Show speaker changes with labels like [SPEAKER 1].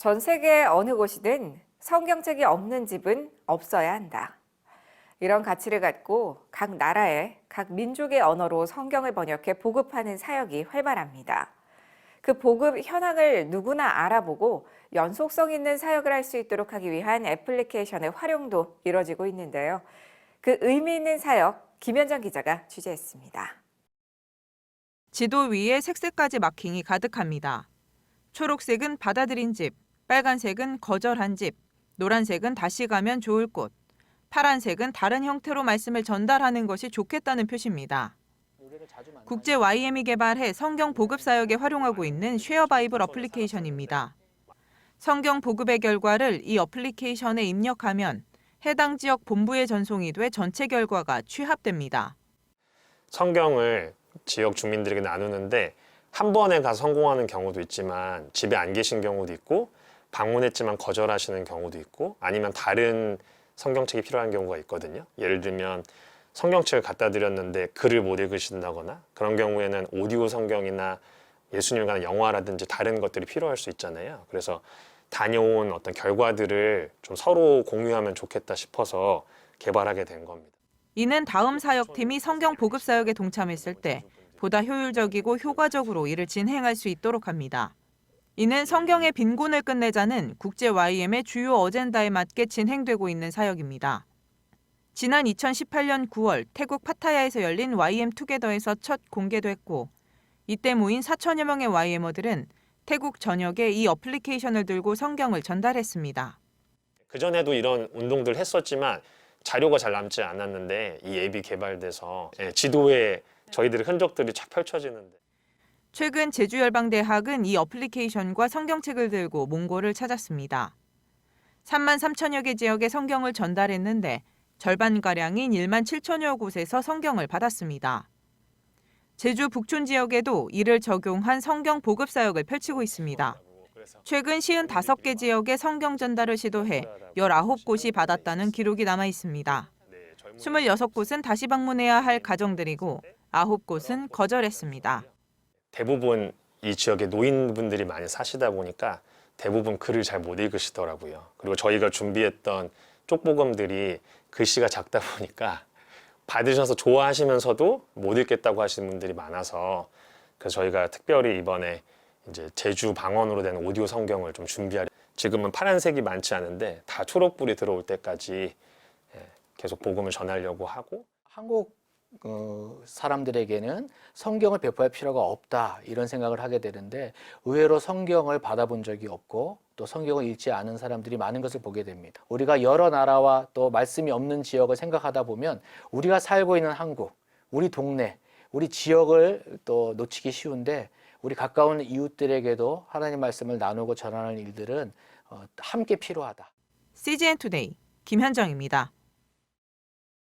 [SPEAKER 1] 전 세계 어느 곳이든 성경책이 없는 집은 없어야 한다. 이런 가치를 갖고 각 나라의 각 민족의 언어로 성경을 번역해 보급하는 사역이 활발합니다. 그 보급 현황을 누구나 알아보고 연속성 있는 사역을 할 수 있도록 하기 위한 애플리케이션의 활용도 이뤄지고 있는데요. 그 의미 있는 사역 김현정 기자가 취재했습니다.
[SPEAKER 2] 지도 위에 색색까지 마킹이 가득합니다. 초록색은 받아들인 집, 빨간색은 거절한 집, 노란색은 다시 가면 좋을 곳, 파란색은 다른 형태로 말씀을 전달하는 것이 좋겠다는 표시입니다. 국제 YM이 개발해 성경 보급 사역에 활용하고 있는 쉐어 바이블 어플리케이션입니다. 성경 보급의 결과를 이 어플리케이션에 입력하면 해당 지역 본부에 전송이 돼 전체 결과가 취합됩니다.
[SPEAKER 3] 성경을 지역 주민들에게 나누는데 한 번에 가서 성공하는 경우도 있지만 집에 안 계신 경우도 있고 방문했지만 거절하시는 경우도 있고 아니면 다른 성경책이 필요한 경우가 있거든요. 예를 들면 성경책을 갖다 드렸는데 글을 못 읽으신다거나 그런 경우에는 오디오 성경이나 예수님에 관한 영화라든지 다른 것들이 필요할 수 있잖아요. 그래서 다녀온 어떤 결과들을 좀 서로 공유하면 좋겠다 싶어서 개발하게 된 겁니다.
[SPEAKER 2] 이는 다음 사역팀이 성경 보급 사역에 동참했을 때 보다 효율적이고 효과적으로 일을 진행할 수 있도록 합니다. 이는 성경의 빈곤을 끝내자는 국제 YM의 주요 어젠다에 맞게 진행되고 있는 사역입니다. 지난 2018년 9월 태국 파타야에서 열린 YM 투게더에서 첫 공개됐고 이때 모인 4천여 명의 YM어들은 태국 전역에 이 어플리케이션을 들고 성경을 전달했습니다.
[SPEAKER 3] 그전에도 이런 운동들 했었지만 자료가 잘 남지 않았는데 이 앱이 개발돼서 예, 지도에 저희들의 흔적들이 쫙 펼쳐지는데
[SPEAKER 2] 최근 제주열방대학은 이 어플리케이션과 성경책을 들고 몽골을 찾았습니다. 3만 3천여 개 지역에 성경을 전달했는데 절반가량인 1만 7천여 곳에서 성경을 받았습니다. 제주 북촌 지역에도 이를 적용한 성경 보급 사역을 펼치고 있습니다. 최근 55개 지역에 성경 전달을 시도해 19곳이 받았다는 기록이 남아 있습니다. 26곳은 다시 방문해야 할 가정들이고 9곳은 거절했습니다.
[SPEAKER 3] 대부분 이 지역에 노인분들이 많이 사시다 보니까 대부분 글을 잘 못 읽으시더라고요. 그리고 저희가 준비했던 쪽보검들이 글씨가 작다 보니까 받으셔서 좋아하시면서도 못 읽겠다고 하시는 분들이 많아서 그래서 저희가 특별히 이번에 이제 제주 방언으로 된 오디오 성경을 좀 준비하려 지금은 파란색이 많지 않은데 다 초록불이 들어올 때까지 예, 계속 복음을 전하려고 하고
[SPEAKER 4] 한국 어, 사람들에게는 성경을 배포할 필요가 없다 이런 생각을 하게 되는데 의외로 성경을 받아본 적이 없고 또 성경을 읽지 않은 사람들이 많은 것을 보게 됩니다. 우리가 여러 나라와 또 말씀이 없는 지역을 생각하다 보면 우리가 살고 있는 한국, 우리 동네, 우리 지역을 또 놓치기 쉬운데 우리 가까운 이웃들에게도 하나님 말씀을 나누고 전하는 일들은 어, 함께 필요하다.
[SPEAKER 2] CGN 투데이 김현정입니다.